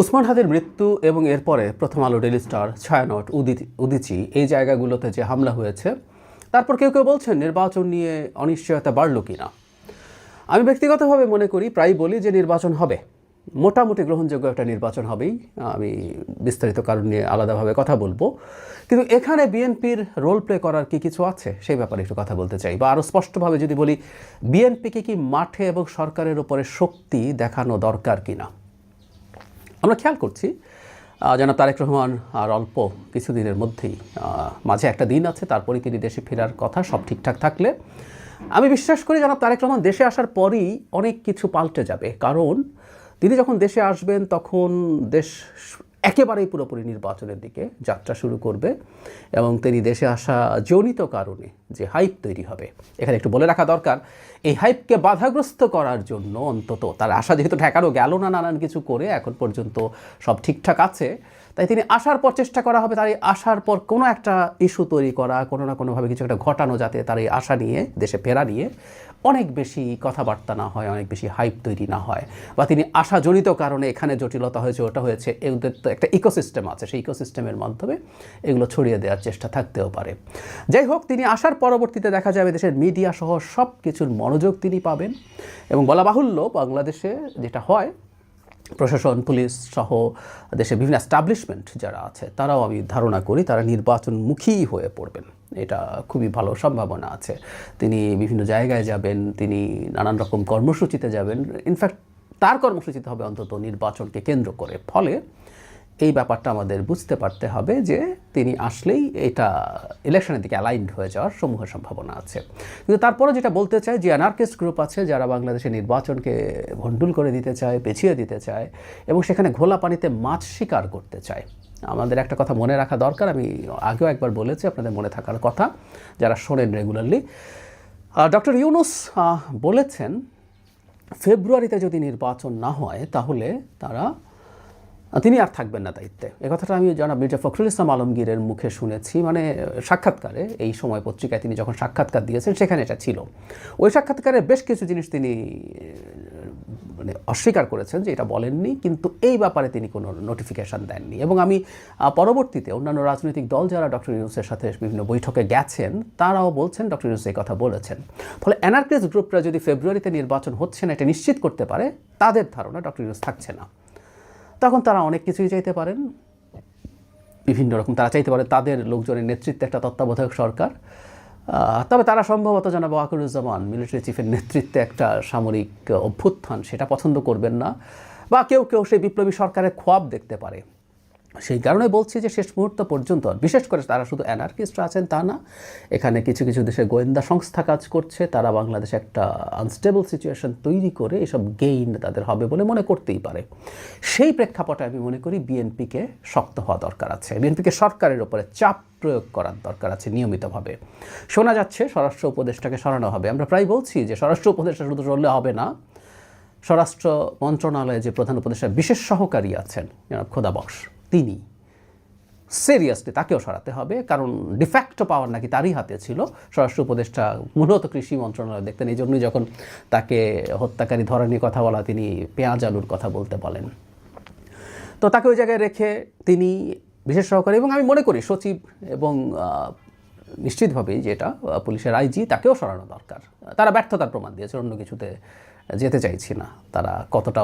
উসমান হাদির মৃত্যু এবং এরপরে প্রথম আলো ডেলি স্টার, ছায়ানট উদিচি এই জায়গাগুলোতে যে হামলা হয়েছে, তারপর কেউ কেউ বলছেন নির্বাচন নিয়ে অনিশ্চয়তা বাড়ল কি না। আমি ব্যক্তিগতভাবে মনে করি প্রায় বলি যে নির্বাচন হবে। মোটামুটি গ্রহণযোগ্য একটা নির্বাচন হবেই। আমি বিস্তারিত কারণ নিয়ে আলাদাভাবে কথা বলব। কিন্তু এখানে বিএনপির রোল প্লে করার কি কিছু আছে, সেই ব্যাপারে একটু কথা বলতে চাই। বা আরও স্পষ্টভাবে যদি বলি, বিএনপিকে কি মাঠে এবং সরকারের উপরে শক্তি দেখানো দরকার কিনা আমরা খেয়াল করছি যেন তারেক রহমান আর অল্প কিছুদিনের মধ্যেই মাঝে একটা দিন আছে তারপরে তিনি দেশে ফেরার কথা সব ঠিকঠাক থাকলে। আমি বিশ্বাস করি যেন তারেক রহমান দেশে আসার পরই অনেক কিছু পাল্টে যাবে। কারণ তিনি যখন দেশে আসবেন, তখন দেশ একেবারেই পুরোপুরি নির্বাচনের দিকে যাত্রা শুরু করবে এবং তিনি দেশে আসা জনিত কারণে যে হাইপ তৈরি হবে, এখানে একটু বলে রাখা দরকার, এই হাইপকে বাধাগ্রস্ত করার জন্য অন্তত, তার আশা যেহেতু ঠেকানো গেল না নানান কিছু করে, এখন পর্যন্ত সব ঠিকঠাক আছে তাই তিনি আসার পর চেষ্টা করা হবে, তার এই আসার পর কোনো একটা ইস্যু তৈরি করা, কোনো না কোনোভাবে কিছু একটা ঘটানো যাতে তার এই আশা নিয়ে, দেশে ফেরা নিয়ে অনেক বেশি কথাবার্তা না হয়, অনেক বেশি হাইপ তৈরি না হয় বা তিনি আশাজনিত কারণে এখানে জটিলতা হয়েছে, ওটা হয়েছে এদের তো একটা ইকোসিস্টেম আছে, সেই ইকোসিস্টেমের মাধ্যমে এগুলো ছড়িয়ে দেওয়ার চেষ্টা থাকতেও পারে। যাই হোক, তিনি আসার পরবর্তীতে দেখা যাবে দেশের মিডিয়া সহ সব কিছুর মনোযোগ তিনি পাবেন এবং বলা বাহুল্য বাংলাদেশে যেটা হয় প্রশাসন, পুলিশ সহ দেশের বিভিন্ন এস্টাবলিশমেন্ট যারা আছে, তারাও আমি ধারণা করি তারা নির্বাচনমুখী হয়ে পড়বেন। এটা খুবই ভালো সম্ভাবনা আছে। তিনি বিভিন্ন জায়গায় যাবেন, তিনি নানান রকম কর্মসূচিতে যাবেন। ইনফ্যাক্ট তার কর্মসূচিতে হবে অন্তত নির্বাচনকে কেন্দ্র করে। ফলে এই ব্যাপারটা আমাদের বুঝতে পারতে হবে যে তিনি আসলেই এটা ইলেকশনের দিকে অ্যালাইন্ড হয়ে যাওয়ার সমূহ সম্ভাবনা আছে। কিন্তু তারপরে যেটা বলতে চাই, যে অ্যানার্কিস্ট গ্রুপ আছে যারা বাংলাদেশের নির্বাচনকে ভণ্ডুল করে দিতে চায়, পেছিয়ে দিতে চায় এবং সেখানে ঘোলা পানিতে মাছ শিকার করতে চায়। আমাদের একটা কথা মনে রাখা দরকার, আমি আগেও একবার বলেছি, আপনাদের মনে থাকার কথা, যারা শোনেন রেগুলারলি ডক্টর ইউনুস বলেছেন, ফেব্রুয়ারিতে যদি নির্বাচন না হয়, তাহলে তারা তিনি আর থাকবেন না দায়িত্বে। এ কথাটা আমি জনাব মির্জা ফখরুল ইসলাম আলমগীরের মুখে শুনেছি। মানে সাক্ষাৎকারে, এই সময় পত্রিকায় তিনি যখন সাক্ষাৎকার দিয়েছেন, সেখানে এটা ছিল। ওই সাক্ষাৎকারে বেশ কিছু জিনিস তিনি মানে অস্বীকার করেছেন যে এটা বলেননি, কিন্তু এই ব্যাপারে তিনি কোনো নোটিফিকেশন দেননি। এবং আমি পরবর্তীতে অন্যান্য রাজনৈতিক দল যারা ডক্টর ইউনুসের সাথে বিভিন্ন বৈঠকে গেছেন, তারাও বলছেন, ডক্টর ইউনুস এই কথা বলেছেন। ফলে অ্যানার্কিস গ্রুপরা যদি ফেব্রুয়ারিতে নির্বাচন হচ্ছে না, এটা নিশ্চিত করতে পারে, তাদের ধারণা ডক্টর ইউনুস থাকছে না। তখন তারা অনেক কিছুই চাইতে পারেন। বিভিন্ন রকম তারা চাইতে পারে তাদের লোকজনের নেতৃত্বে একটা তত্ত্বাবধায়ক সরকার। তবে তারা সম্ভবত জানাব ওয়াকুরুজ্জামান মিলিটারি চিফের নেতৃত্বে একটা সামরিক অভ্যুত্থান, সেটা পছন্দ করবেন না। বা কেউ কেউ সেই বিপ্লবী সরকারের খোয়াব দেখতে পারে। সেই কারণে বলছি যে শেষ মুহূর্ত পর্যন্ত বিশেষ করে তারা শুধু অ্যানার্কিস্ট আছেন তা না, এখানে কিছু কিছু দেশে গোয়েন্দা সংস্থা কাজ করছে, তারা বাংলাদেশে একটা আনস্টেবল সিচুয়েশন তৈরি করে এসব গেইন তাদের হবে বলে মনে করতেই পারে। সেই প্রেক্ষাপটে আমি মনে করি বিএনপিকে শক্ত হওয়া দরকার আছে। বিএনপিকে সরকারের উপরে চাপ প্রয়োগ করার দরকার আছে নিয়মিতভাবে। শোনা যাচ্ছে স্বরাষ্ট্র উপদেষ্টাকে সরানো হবে। আমরা প্রায় বলছি যে স্বরাষ্ট্র উপদেষ্টা শুধু সরলে হবে না, স্বরাষ্ট্র মন্ত্রণালয়ে যে প্রধান উপদেষ্টা বিশেষ সহকারী আছেন খোদা বক্স। তিনি সিরিয়াসলি তাকেও সরাতে হবে, কারণ ডিফ্যাক্টো পাওয়ার নাকি তারই হাতে ছিল। স্বরাষ্ট্র উপদেষ্টা মূলত কৃষি মন্ত্রণালয় দেখতেন এই জন্যই যখন তাকে হত্যাকারী ধরা নিয়ে কথা বলা, তিনি পেঁয়াজ আলুর কথা বলতে বলেন। তো তাকে ওই জায়গায় রেখে তিনি বিশেষ সহকারী, এবং আমি মনে করি সচিব এবং নিশ্চিতভাবেই যেটা পুলিশের আইজি, তাকেও সরানো দরকার। তারা ব্যর্থতার প্রমাণ দিয়েছে, অন্য কিছুতে যেতে চাইছি না। তারা কতটা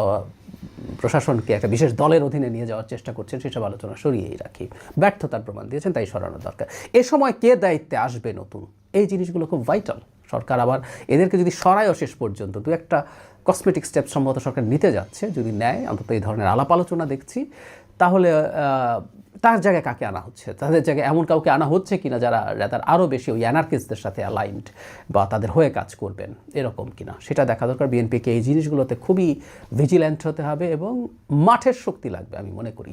প্রশাসনকে একটা বিশেষ দলের অধীনে নিয়ে যাওয়ার চেষ্টা করছেন সেসব আলোচনা সরিয়েই রাখি। ব্যর্থতার প্রমাণ দিয়েছেন, তাই সরানো দরকার। এ সময় কে দায়িত্বে আসবে নতুন? এই জিনিসগুলো খুব ভাইটাল সরকার আবার এদেরকে যদি সরায়ও শেষ পর্যন্ত, দু একটা কসমেটিক স্টেপ সম্ভবত সরকার নিতে যাচ্ছে, যদি নেয়, অন্তত এই ধরনের আলাপ আলোচনা দেখছি। তাহলে তার জায়গায় কাকে আনা হচ্ছে? তাদের জায়গায় এমন কাউকে আনা হচ্ছে কিনা যারা তার আরও বেশি ওই অ্যানার্কিস্টদের সাথে অ্যালাইন্ড বা তাদের হয়ে কাজ করবেন, এরকম কিনা? সেটা দেখা দরকার। বিএনপিকে এই জিনিসগুলোতে খুবই ভিজিল্যান্ট হতে হবে এবং মাঠের শক্তি লাগবে আমি মনে করি।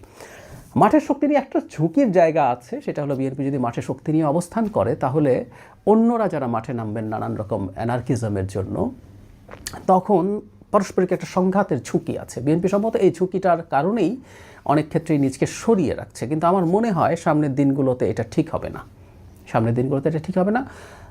মাঠের শক্তি নিয়ে একটা ঝুঁকির জায়গা আছে, সেটা হলো বিএনপি যদি মাঠে শক্তি নিয়ে অবস্থান করে, তাহলে অন্যরা যারা মাঠে নামবেন নানান রকম অ্যানার্কিজমের জন্য, তখন পারস্পরিক একটা সংঘাতের ঝুঁকি আছে। বিএনপি সম্ভবত এই ঝুঁকিটার কারণেই অনেক ক্ষেত্রেই নিজকে সরিয়ে রাখছে। কিন্তু আমার মনে হয় সামনের দিনগুলোতে এটা ঠিক হবে না। সামনের দিনগুলোতে এটা ঠিক হবে না।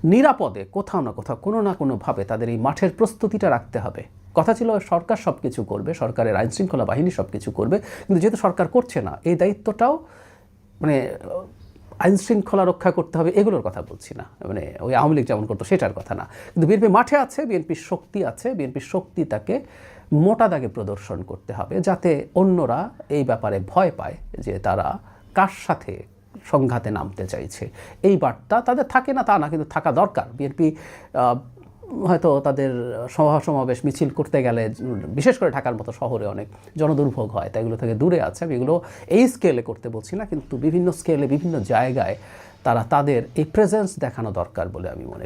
নিরাপদে কোথাও না কোথাও, কোনো না কোনোভাবে তাদের এই মাঠের প্রস্তুতিটা রাখতে হবে। কথা ছিল সরকার সব কিছু করবে, সরকারের আইনশৃঙ্খলা বাহিনী সব কিছু করবে। কিন্তু যেহেতু সরকার করছে না, এই দায়িত্বটাও মানে আইন শৃঙ্খলা রক্ষা করতে হবে, এগুলোর কথা বলছি না। মানে ওই আওয়ামী লীগ যেমন করতো, সেটার কথা না। কিন্তু বিএনপি মাঠে আছে বিএনপির শক্তি আছে বিএনপির শক্তি তাকে মোটা দাগে প্রদর্শন করতে হবে, যাতে অন্যরা এই ব্যাপারে ভয় পায় যে তারা কার সাথে সংঘাতে নামতে চাইছে। এই বার্তা তাদের থাকে না, তা না, কিন্তু থাকা দরকার। বিএনপি হয়তো তাদের সভা সমাবেশ মিছিল করতে গেলে, বিশেষ করে ঢাকার মতো শহরে অনেক জনদুর্ভোগ হয়, তাই এগুলো থেকে দূরে আছে। আমি এগুলো এই স্কেলে করতে বলছি না, কিন্তু বিভিন্ন স্কেলে বিভিন্ন জায়গায় তারা তাদের এই প্রেজেন্স দেখানো দরকার বলে আমি মনে